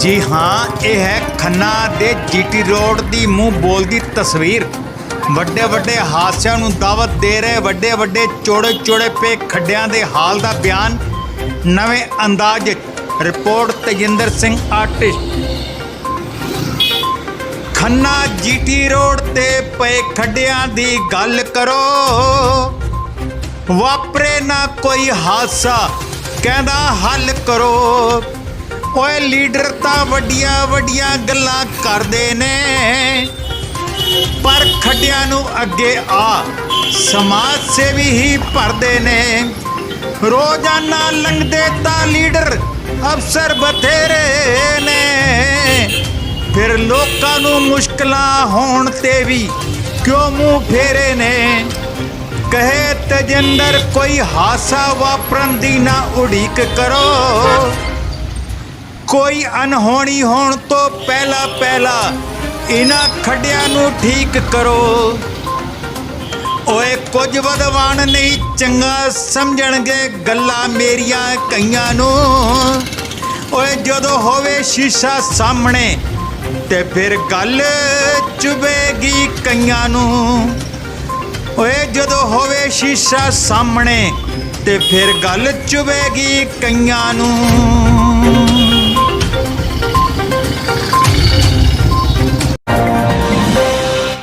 ਜੀ ਹਾਂ, ਇਹ ਹੈ ਖੰਨਾ ਦੇ ਜੀਟੀ ਰੋਡ ਦੀ ਮੂੰਹ ਬੋਲਦੀ ਤਸਵੀਰ। ਵੱਡੇ ਵੱਡੇ ਹਾਦਸਿਆਂ ਨੂੰ ਦਾਵਤ ਦੇ ਰਹੇ ਵੱਡੇ ਵੱਡੇ ਚੋੜੇ ਚੋੜੇ ਪੇ ਖੱਡਿਆਂ ਦੇ ਹਾਲ ਦਾ ਬਿਆਨ ਨਵੇਂ ਅੰਦਾਜ਼, report Tejinder Singh artist. Khanna GT road ਤੇ ਪਏ ਖੱਡਿਆਂ ਦੀ ਗੱਲ ਕਰੋ। ਵਾਪਰੇ ਨਾ ਕੋਈ ਹਾਦਸਾ, ਕਹਿੰਦਾ ਹੱਲ ਕਰੋ। ਓਏ ਲੀਡਰ ਤਾਂ ਵੱਡੀਆਂ ਵੱਡੀਆਂ ਗੱਲਾਂ ਕਰਦੇ ਨੇ। ਪਰ ਖੱਡਿਆਂ ਨੂੰ ਅੱਗੇ ਆ, ਸਮਾਜ ਸੇਵੀ ਹੀ ਭਰਦੇ ਨੇ। ਰੋਜ਼ਾਨਾ ਲੰਘਦੇ ਤਾਂ ਲੀਡਰ ਅਫਸਰ ਬਥੇਰੇ ਨੇ। ਫਿਰ ਲੋਕਾਂ ਨੂੰ ਮੁਸ਼ਕਲਾਂ ਹੋਣ ਤੇ ਵੀ ਕਿਉਂ ਮੂੰਹ ਫੇਰੇ ਨੇ? ਕਹੇ ਤੇਜਿੰਦਰ, ਕੋਈ ਹਾਸਾ ਵਾਪਰਨ ਦੀ ਨਾ ਉਡੀਕ ਕਰੋ। ਕੋਈ ਅਨਹੋਣੀ ਹੋਣ ਤੋਂ ਪਹਿਲਾਂ ਪਹਿਲਾਂ ਇਹਨਾਂ ਖੱਡਿਆਂ ਨੂੰ ਠੀਕ ਕਰੋ। ਓਏ ਕੁਝ ਵਿਦਵਾਨ ਨਹੀਂ, ਚੰਗਾ ਸਮਝਣਗੇ ਗੱਲਾਂ ਮੇਰੀਆਂ ਕਈਆਂ ਨੂੰ। ਓਏ ਜਦੋਂ ਹੋਵੇ ਸ਼ੀਸ਼ਾ ਸਾਹਮਣੇ ਤੇ ਫਿਰ ਗੱਲ ਚੁਬੇਗੀ ਕਈਆਂ ਨੂੰ। ਓਏ ਜਦੋਂ ਹੋਵੇ ਸ਼ੀਸ਼ਾ ਸਾਹਮਣੇ ਤੇ ਫਿਰ ਗੱਲ ਚੁਬੇਗੀ ਕਈਆਂ ਨੂੰ।